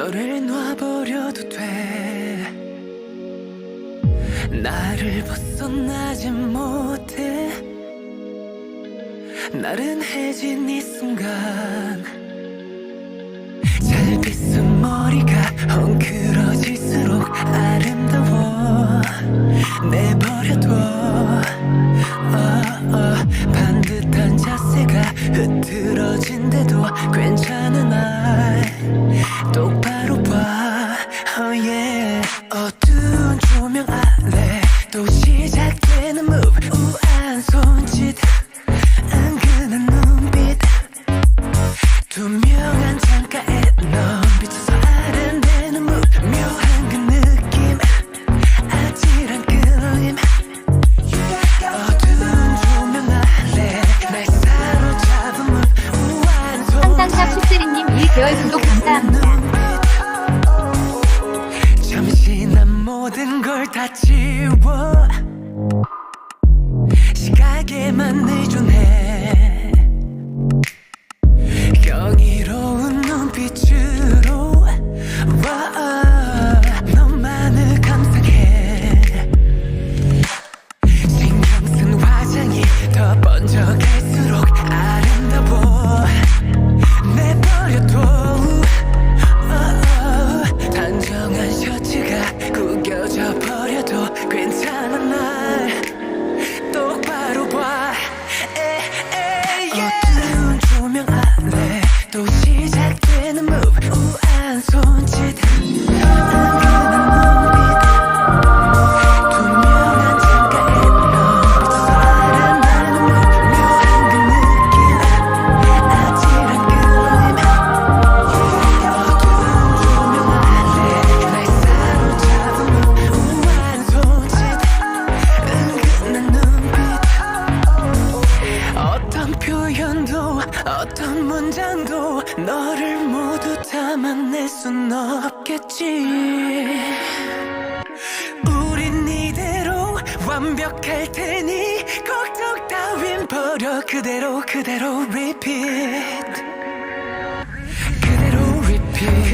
너를 놔버려도 돼. 나를 벗어나지 못해. 나른해진 이 순간 잘 빗은 머리가 헝클어질수록 아름다워. 내버려둬. 어, 어, 반듯한 자세가 흐트 투명한 창가에 넌 비춰서 아른대는 move 묘한 그 느낌. 아찔한 끌림 어두운 조명 아래 날 사로잡은 우아한 한상샵 손짓 슈스리님 1개월 구독 표현도 어떤 문장도 너를 모두 담아낼 순 없겠지. 우린 이대로 완벽할 테니 걱정 따윈 버려. 그대로 그대로 repeat. 그대로 repeat